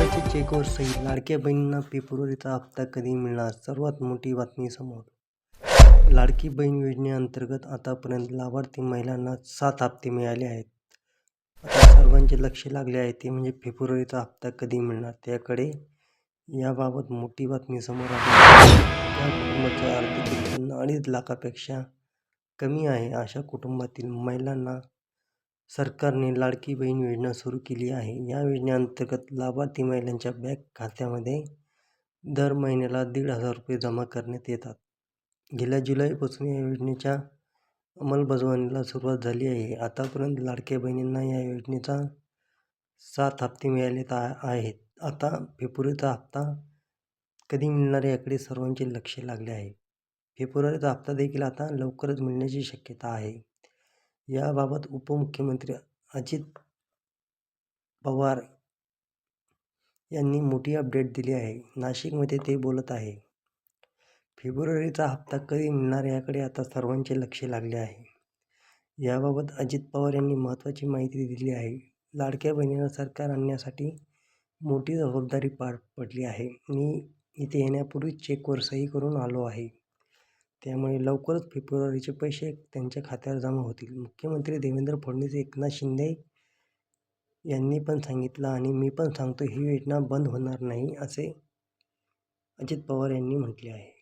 महत्त्वाची चेकवर सही लाडक्या बहिणींना फेब्रुवारीचा हप्ता कधी मिळणार? सर्वात मोठी बातमी समोर. लाडकी बहीण योजनेअंतर्गत आतापर्यंत लाभार्थी महिलांना सात हप्ते मिळाले आहेत. आता सर्वांचे लक्ष लागले आहे ते म्हणजे फेब्रुवारीचा हप्ता कधी मिळणार? त्याकडे याबाबत मोठी बातमी समोर आली. त्या कुटुंबाचं आर्थिक उत्पन्न अडीच लाखापेक्षा कमी आहे अशा कुटुंबातील महिलांना सरकारने लाडकी बहीण योजना सुरू केली आहे. या योजनेअंतर्गत लाभार्थी महिलांच्या बँक खात्यामध्ये दर महिन्याला दीड हजार रुपये जमा करण्यात येतात. गेल्या जुलैपासून या योजनेच्या अंमलबजावणीला सुरुवात झाली आहे. आतापर्यंत लाडक्या बहिणींना या योजनेचा सात हप्ते मिळाले आहेत. आता फेब्रुवारीचा हप्ता कधी मिळणार याकडे सर्वांचे लक्ष लागले आहे. फेब्रुवारीचा हप्ता देखील आता लवकरच मिळण्याची शक्यता आहे. याबाबत उपमुख्यमंत्री अजित पवार यांनी मोठी अपडेट दिली आहे. नाशिकमध्ये ते बोलत आहे फेब्रुवारीचा हप्ता कधी मिळणार याकडे आता सर्वांचे लक्ष लागले आहे. याबाबत अजित पवार यांनी महत्त्वाची माहिती दिली आहे. लाडक्या बहिणीला सरकार आणण्यासाठी मोठी जबाबदारी पार पडली आहे. मी इथे येण्यापूर्वीच चेकवर सही करून आलो आहे. त्यामुळे लवकरच फेब्रुवारीचे पैसे त्यांच्या खात्यावर जमा होतील. मुख्यमंत्री देवेंद्र फडणवीस एकनाथ शिंदे यांनी पण सांगितलं आणि मी पण सांगतो ही योजना बंद होणार नाही असे अजित पवार यांनी म्हटले आहे.